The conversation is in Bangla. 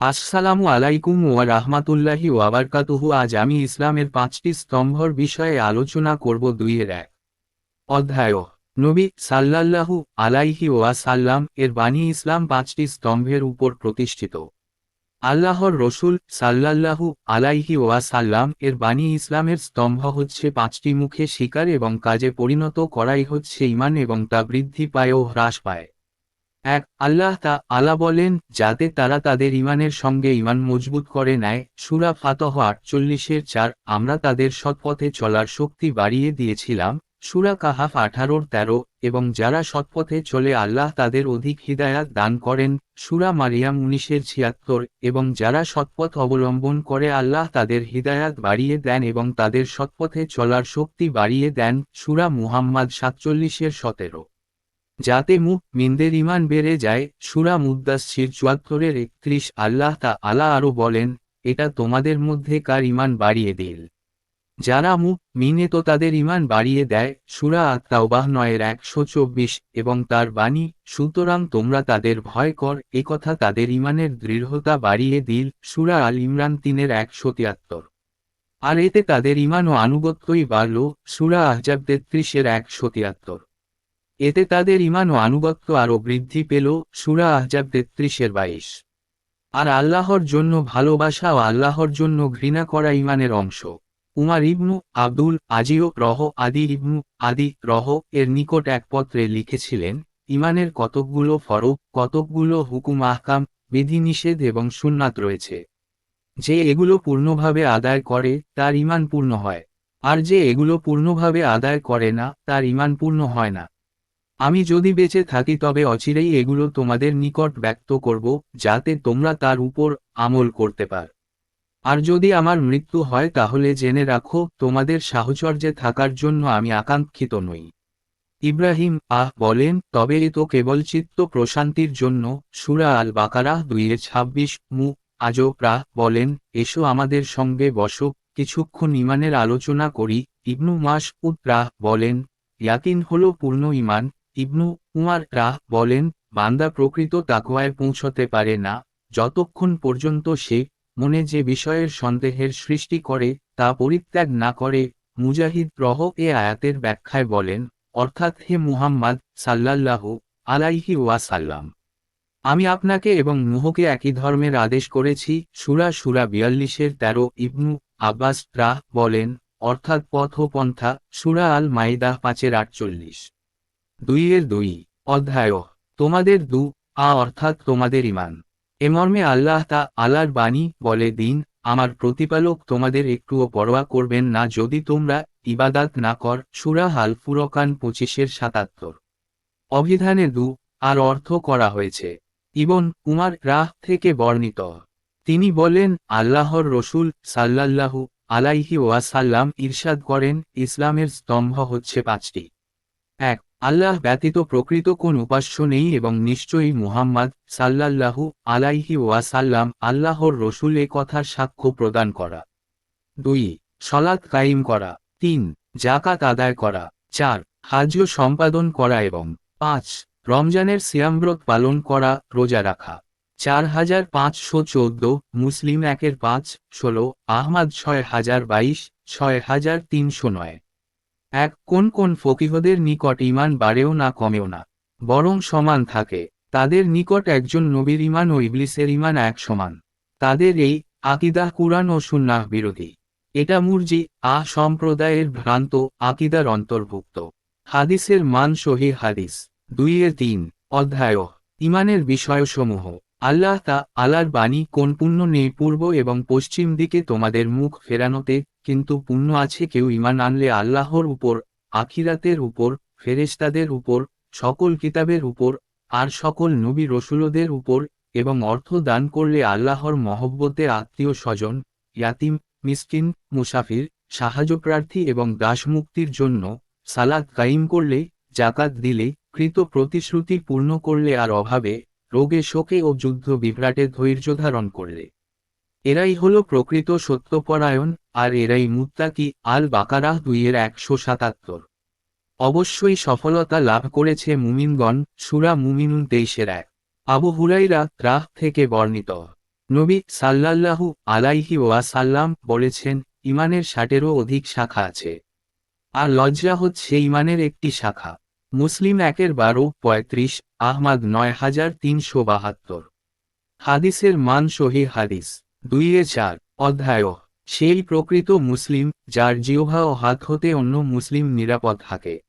আসসালামু আলাইকুম ওয়া রাহমাতুল্লাহি ওয়া বারাকাতুহু। আজ আমি ইসলামের পাঁচটি স্তম্ভর বিষয়ে আলোচনা করব দুইয়ের এক। অধ্যায়, নবী সাল্লাল্লাহু আলাইহি ওয়া সাল্লাম এর বাণী ইসলাম পাঁচটি স্তম্ভের উপর প্রতিষ্ঠিত। আল্লাহর রসুল সাল্লাল্লাহু আলাইহি ওয়া সাল্লাম এর বাণী ইসলামের স্তম্ভ হচ্ছে পাঁচটি মুখে শিকার এবং কাজে পরিণত করাই হচ্ছে ইমান এবং তা বৃদ্ধি পায় ও হ্রাস পায়। এক, আল্লাহ তা আলা বলেন, যাতে তারা তাদের ইমানের সঙ্গে ইমান মজবুত করে নেয়। সুরা ফাতহ আটচল্লিশের চার, আমরা তাদের সৎপথে চলার শক্তি বাড়িয়ে দিয়েছিলাম। সুরা কাহাফ আঠারোর তেরো, এবং যারা সৎপথে চলে আল্লাহ তাদের অধিক হিদায়াত দান করেন। সুরা মারিয়াম উনিশের ছিয়াত্তর, এবং যারা সৎপথ অবলম্বন করে আল্লাহ তাদের হিদায়াত বাড়িয়ে দেন এবং তাদের সৎপথে চলার শক্তি বাড়িয়ে দেন। সুরা মুহাম্মদ সাতচল্লিশের সতেরো। যাতে মুখ মিনদের ইমান বেড়ে যায়, সুরা মুদাসির চুয়াত্তরের একত্রিশ, আল্লাহ তা আলা আরও বলেন, এটা তোমাদের মধ্যে কার ইমান বাড়িয়ে দিল? যারা মুখ মিনে তো তাদের ইমান বাড়িয়ে দেয়, সুরা আত্মাওবাহ নয়ের একশো চব্বিশ এবং তার বাণী, সুতরাং তোমরা তাদের ভয় কর একথা তাদের ইমানের দৃঢ়তা বাড়িয়ে দিল, সুরা আল ইমরান তিনের একশো তিয়াত্তর। আর এতে তাদের ইমান ও আনুগত্যই বাড়ল, সুরা আহজাব তেত্রিশের একশো তিয়াত্তর। এতে তাদের ইমান ও আনুগত্য আরও বৃদ্ধি পেল সুরা আহজাব তেত্রিশের বাইশ। আর আল্লাহর জন্য ভালোবাসা ও আল্লাহর জন্য ঘৃণা করা ইমানের অংশ। উমার ইবনু আব্দুল আজিও রহ আদি ইবনু আদি রহ এর নিকট এক পত্রে লিখেছিলেন ইমানের কতকগুলো ফরক কতকগুলো হুকুম আহকাম, বিধিনিষেধ এবং সুন্নাত রয়েছে। যে এগুলো পূর্ণভাবে আদায় করে, তার ইমান পূর্ণ হয়। আর যে এগুলো পূর্ণভাবে আদায় করে না, তার ইমান পূর্ণ হয় না। আমি যদি বেঁচে থাকি তবে অচিরেই এগুলো তোমাদের নিকট ব্যক্ত করব, যাতে তোমরা তার উপর আমল করতে পার। আর যদি আমার মৃত্যু হয় তাহলে জেনে রাখো, তোমাদের সাহচর্যে থাকার জন্য আমি আকাঙ্ক্ষিত নই। ইব্রাহিম আহ বলেন, তবে এ তো কেবল চিত্ত প্রশান্তির জন্য, সুরা আল বাকারাহ দুইয়ে ছাব্বিশ মু, আজও প্রাহ বলেন, এসো আমাদের সঙ্গে বসো, কিছুক্ষণ ইমানের আলোচনা করি, ইবনু মাস উদ্রাহ বলেন, ইয়াকিন হল পূর্ণ ইমান ইবনু উমার রাহ বলেন, বান্দা প্রকৃত তাকওয়ায় পৌঁছতে পারে না, যতক্ষণ পর্যন্ত সে মনে যে বিষয়ের সন্দেহের সৃষ্টি করে, তা পরিত্যাগ না করে, মুজাহিদ রহ এ আয়াতের ব্যাখ্যায় বলেন, অর্থাৎ হে মুহাম্মদ সাল্লাল্লাহ আলাইহি ওয়াসাল্লাম, আমি আপনাকে এবং নুহকে একই ধর্মের আদেশ করেছি, সুরা সুরা বিয়াল্লিশের তেরো ইবনু আব্বাস রাহ বলেন, অর্থাৎ পথ ও পন্থা, সুরা আল মাইদাহ পাঁচের আটচল্লিশ। দুইয়ের দুই, অধ্যায়, তোমাদের দু, আ অর্থাৎ তোমাদের ইমান এমর্মে আল্লাহ তা আল্লাহর বাণী বলে দিন, আমার প্রতিপালক তোমাদের একটুও পরোয়া করবেন না যদি তোমরা ইবাদাত না কর, সুরা হাল ফুরকান পঁচিশের সাতাত্তর। অভিধানে দু, আর অর্থ করা হয়েছে। ইবন উমার রাহ থেকে বর্ণিত। তিনি বলেন, আল্লাহর রসুল সাল্লাল্লাহু আলাইহি ওয়াসাল্লাম ইরশাদ করেন, ইসলামের স্তম্ভ হচ্ছে পাঁচটি। এক আল্লাহ ব্যতীত প্রকৃত কোন উপাস্য নেই এবং নিশ্চয়ই মুহাম্মদ সাল্লাল্লাহু আলাইহি ওয়াসাল্লাম আল্লাহর রসুল এ কথার সাক্ষ্য প্রদান করা। দুই সলাৎ কায়েম করা। তিন জাকাত আদায় করা। চার হাজ্য সম্পাদন করা এবং পাঁচ, রমজানের সিয়ামব্রত পালন করা, রোজা রাখা। চার হাজার পাঁচশো চোদ্দ, মুসলিম একের পাঁচ, ষোলো, আহমাদ ছয় হাজার বাইশ, ছয় হাজার তিনশো নয়। এক কোন কোন ফকিহদের নিকট ইমান বাড়েও না কমেও না, বরং সমান থাকে, তাদের নিকট একজন নবীর ইমান ও ইবলিসের ইমান এক সমান, তাদের এই আকিদা কুরআন ও সুন্নাহ বিরোধী, এটা মুরজি আ সম্প্রদায়ের ভ্রান্ত আকিদার অন্তর্ভুক্ত, হাদিসের মান সহি হাদিস, দুইয়ের তিন অধ্যায় ইমানের বিষয়সমূহ। আল্লাহ তা আলার বাণী কোন পুণ্য নেই পূর্ব এবং পশ্চিম দিকে তোমাদের মুখ ফেরানোতে, কিন্তু পুণ্য আছে কেউ ইমান আনলে আল্লাহর উপর, আখিরাতের উপর ফেরেস্তাদের উপর, সকল কিতাবের উপর, আর সকল নবী রসুলদের উপর, এবং অর্থ দান করলে আল্লাহর মহব্বতে আত্মীয় স্বজন, ইয়াতিম, মিসকিন, মুসাফির, সাহায্যপ্রার্থী এবং দাসমুক্তির জন্য সালাদ কাইম করলে, জাকাত দিলে, কৃত প্রতিশ্রুতি পূর্ণ করলে আর অভাবে রোগে শোকে ও যুদ্ধ বিভ্রাটে ধৈর্য ধারণ করলে। এরাই হল প্রকৃত সত্যপরায়ণ, আর এরাই মুত্তাকি আল বাকারাহ দুইয়ের একশো সাতাত্তর। অবশ্যই সফলতা লাভ করেছে মুমিনগণ, সুরা মুমিনুন তেইশের এক। আবু হুরাইরা রাহ থেকে বর্ণিত। নবী সাল্লাল্লাহু আলাইহি ওয়াসাল্লাম বলেছেন, ইমানের ষাটেরও অধিক শাখা আছে। আর লজ্জা হচ্ছে ইমানের একটি শাখা। মুসলিম একের বারো, পঁয়ত্রিশ, আহমাদ নয় হাজার তিনশো বাহাত্তর। হাদিসের মান সহি হাদিস। দুইয়ে চার, অধ্যায়। সেই প্রকৃত মুসলিম, যার জিহ্বা ও হাত হতে অন্য মুসলিম নিরাপদ থাকে।